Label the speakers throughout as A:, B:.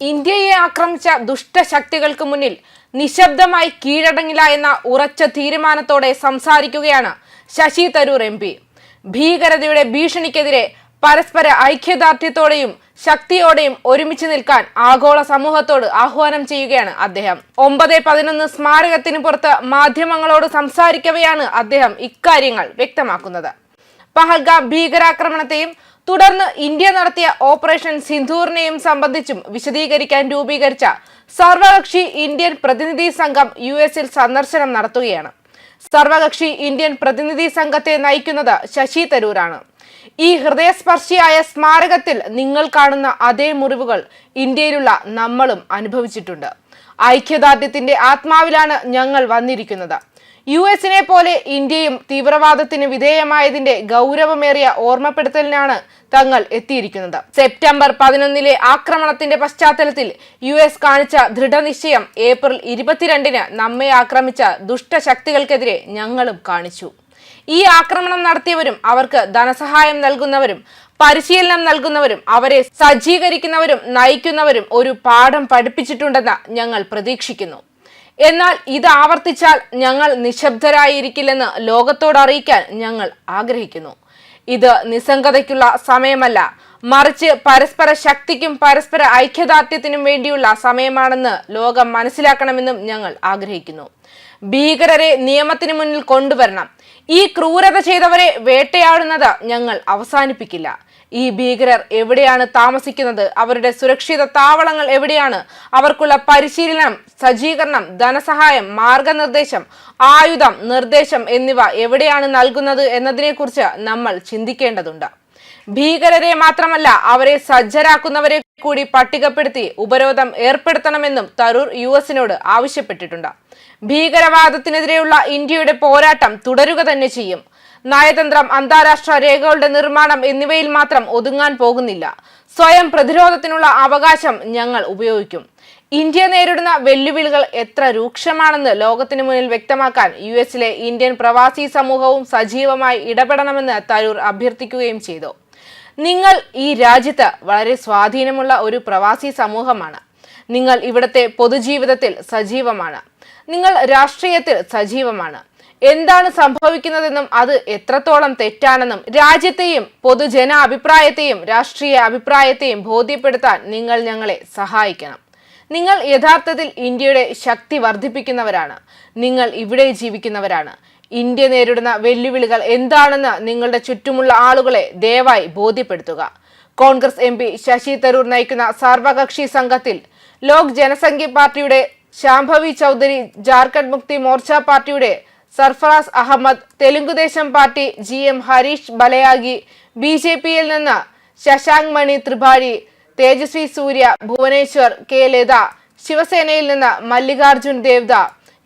A: ഇന്ത്യയെ ആക്രമിച്ച ദുഷ്ടശക്തികൾക്ക് മുന്നിൽ നിശബ്ദമായി കീഴടങ്ങില്ല എന്ന ഉറച്ച തീരുമാനത്തോടെ സംസാരിക്കുകയാണ് ശശി തരൂർ എം പി. ഭീകരതയുടെ ഭീഷണിക്കെതിരെ പരസ്പര ഐക്യദാർഢ്യത്തോടെയും ശക്തിയോടെയും ഒരുമിച്ച് നിൽക്കാൻ ആഗോള സമൂഹത്തോട് ആഹ്വാനം ചെയ്യുകയാണ് അദ്ദേഹം. ഒമ്പത് പതിനൊന്ന് സ്മാരകത്തിന് പുറത്ത് മാധ്യമങ്ങളോട് സംസാരിക്കവെയാണ് അദ്ദേഹം ഇക്കാര്യങ്ങൾ വ്യക്തമാക്കുന്നത്. പഹൽഗാം ഭീകരാക്രമണത്തെയും തുടർന്ന് ഇന്ത്യ നടത്തിയ ഓപ്പറേഷൻ സിന്ധൂറിനെയും സംബന്ധിച്ചും വിശദീകരിക്കാൻ രൂപീകരിച്ച സർവകക്ഷി ഇന്ത്യൻ പ്രതിനിധി സംഘം യു എസിൽ സന്ദർശനം നടത്തുകയാണ്. സർവകക്ഷി ഇന്ത്യൻ പ്രതിനിധി സംഘത്തെ നയിക്കുന്നത് ശശി തരൂരാണ്. ഈ ഹൃദയസ്പർശിയായ സ്മാരകത്തിൽ നിങ്ങൾ കാണുന്ന അതേ മുറിവുകൾ ഇന്ത്യയിലുള്ള നമ്മളും അനുഭവിച്ചിട്ടുണ്ട്. ഐക്യദാർഢ്യത്തിന്റെ ആത്മാവിലാണ് ഞങ്ങൾ വന്നിരിക്കുന്നത്. യു എസിനെ പോലെ ഇന്ത്യയും തീവ്രവാദത്തിന് വിധേയമായതിന്റെ ഗൗരവമേറിയ ഓർമ്മപ്പെടുത്തലിനാണ് തങ്ങൾ എത്തിയിരിക്കുന്നത്. സെപ്റ്റംബർ പതിനൊന്നിലെ ആക്രമണത്തിന്റെ പശ്ചാത്തലത്തിൽ യു എസ് കാണിച്ച ദൃഢനിശ്ചയം ഏപ്രിൽ ഇരുപത്തിരണ്ടിന് നമ്മെ ആക്രമിച്ച ദുഷ്ടശക്തികൾക്കെതിരെ ഞങ്ങളും കാണിച്ചു. ഈ ആക്രമണം നടത്തിയവരും അവർക്ക് ധനസഹായം നൽകുന്നവരും പരിശീലനം നൽകുന്നവരും അവരെ സജ്ജീകരിക്കുന്നവരും നയിക്കുന്നവരും ഒരു പാഠം പഠിപ്പിച്ചിട്ടുണ്ടെന്ന് ഞങ്ങൾ പ്രതീക്ഷിക്കുന്നു. എന്നാൽ ഇത് ആവർത്തിച്ചാൽ ഞങ്ങൾ നിശബ്ദരായിരിക്കില്ലെന്ന് ലോകത്തോട് അറിയിക്കാൻ ഞങ്ങൾ ആഗ്രഹിക്കുന്നു. ഇത് നിസ്സംഗതയ്ക്കുള്ള സമയമല്ല. മറിച്ച് പരസ്പര ശക്തിക്കും പരസ്പര ഐക്യദാർഢ്യത്തിനും വേണ്ടിയുള്ള സമയമാണെന്ന് ലോകം മനസ്സിലാക്കണമെന്നും ഞങ്ങൾ ആഗ്രഹിക്കുന്നു. ഭീകരരെ നിയമത്തിന് മുന്നിൽ കൊണ്ടുവരണം. ഈ ക്രൂരത ചെയ്തവരെ വേട്ടയാടുന്നത് ഞങ്ങൾ അവസാനിപ്പിക്കില്ല. ഈ ഭീകരർ എവിടെയാണ് താമസിക്കുന്നത്? അവരുടെ സുരക്ഷിത താവളങ്ങൾ എവിടെയാണ്? അവർക്കുള്ള പരിശീലനം സജ്ജീകരണം ധനസഹായം മാർഗനിർദ്ദേശം ആയുധം നിർദ്ദേശം എന്നിവ എവിടെയാണ് നൽകുന്നത് എന്നതിനെക്കുറിച്ച് നമ്മൾ ചിന്തിക്കേണ്ടതുണ്ട്. ഭീകരരെ മാത്രമല്ല അവരെ സജ്ജരാക്കുന്നവരെ കൂടി പട്ടികപ്പെടുത്തി ഉപരോധം ഏർപ്പെടുത്തണമെന്നും തരൂർ യു എസിനോട് ആവശ്യപ്പെട്ടിട്ടുണ്ട്. ഭീകരവാദത്തിനെതിരെയുള്ള ഇന്ത്യയുടെ പോരാട്ടം തുടരുക തന്നെ ചെയ്യും. നയതന്ത്രം അന്താരാഷ്ട്ര രേഖകളുടെ നിർമ്മാണം എന്നിവയിൽ മാത്രം ഒതുങ്ങാൻ പോകുന്നില്ല. സ്വയം പ്രതിരോധത്തിനുള്ള അവകാശം ഞങ്ങൾ ഉപയോഗിക്കും. ഇന്ത്യ നേരിടുന്ന വെല്ലുവിളികൾ എത്ര രൂക്ഷമാണെന്ന് ലോകത്തിന് മുന്നിൽ വ്യക്തമാക്കാൻ യു എസിലെ ഇന്ത്യൻ പ്രവാസി സമൂഹവും സജീവമായി ഇടപെടണമെന്ന് തരൂർ അഭ്യർത്ഥിക്കുകയും ചെയ്തു. നിങ്ങൾ ഈ രാജ്യത്ത് വളരെ സ്വാധീനമുള്ള ഒരു പ്രവാസി സമൂഹമാണ്. നിങ്ങൾ ഇവിടുത്തെ പൊതുജീവിതത്തിൽ സജീവമാണ്. നിങ്ങൾ രാഷ്ട്രീയത്തിൽ സജീവമാണ്. എന്താണ് സംഭവിക്കുന്നതെന്നും അത് എത്രത്തോളം തെറ്റാണെന്നും രാജ്യത്തെയും പൊതുജന അഭിപ്രായത്തെയും രാഷ്ട്രീയ അഭിപ്രായത്തെയും ബോധ്യപ്പെടുത്താൻ നിങ്ങൾ ഞങ്ങളെ സഹായിക്കണം. നിങ്ങൾ യഥാർത്ഥത്തിൽ ഇന്ത്യയുടെ ശക്തി വർദ്ധിപ്പിക്കുന്നവരാണ്. നിങ്ങൾ ഇവിടെ ജീവിക്കുന്നവരാണ്. ഇന്ത്യ നേരിടുന്ന വെല്ലുവിളികൾ എന്താണെന്ന് നിങ്ങളുടെ ചുറ്റുമുള്ള ആളുകളെ ദയവായി ബോധ്യപ്പെടുത്തുക. കോൺഗ്രസ് എം ശശി തരൂർ നയിക്കുന്ന സർവകക്ഷി സംഘത്തിൽ ലോക് ജനസംഖ്യ പാർട്ടിയുടെ ശാംഭവി ചൗധരി ജാർഖണ്ഡ് മുക്തി മോർച്ച പാർട്ടിയുടെ Sarfaraz Ahmad Telugu Desam party G M Harish Balayogi B J പിയിൽ നിന്ന് ശശാങ്ക് മണി ത്രിപാഠി തേജസ്വി സൂര്യ ഭുവനേശ്വർ കെ ലത ശിവസേനയിൽ നിന്ന് മല്ലികാർജുൻ ദേവ്ദ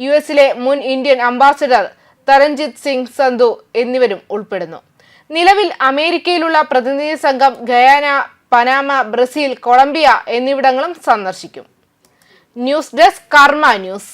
A: യു എസിലെ മുൻ ഇന്ത്യൻ അംബാസഡർ തരൺജിത് സിംഗ് സന്ധു എന്നിവരും ഉൾപ്പെടുന്നു. നിലവിൽ അമേരിക്കയിലുള്ള പ്രതിനിധി സംഘം ഗയാന പനാമ ബ്രസീൽ കൊളംബിയ എന്നിവിടങ്ങളും സന്ദർശിക്കും. ന്യൂസ് ഡെസ്ക് കർമ്മ ന്യൂസ്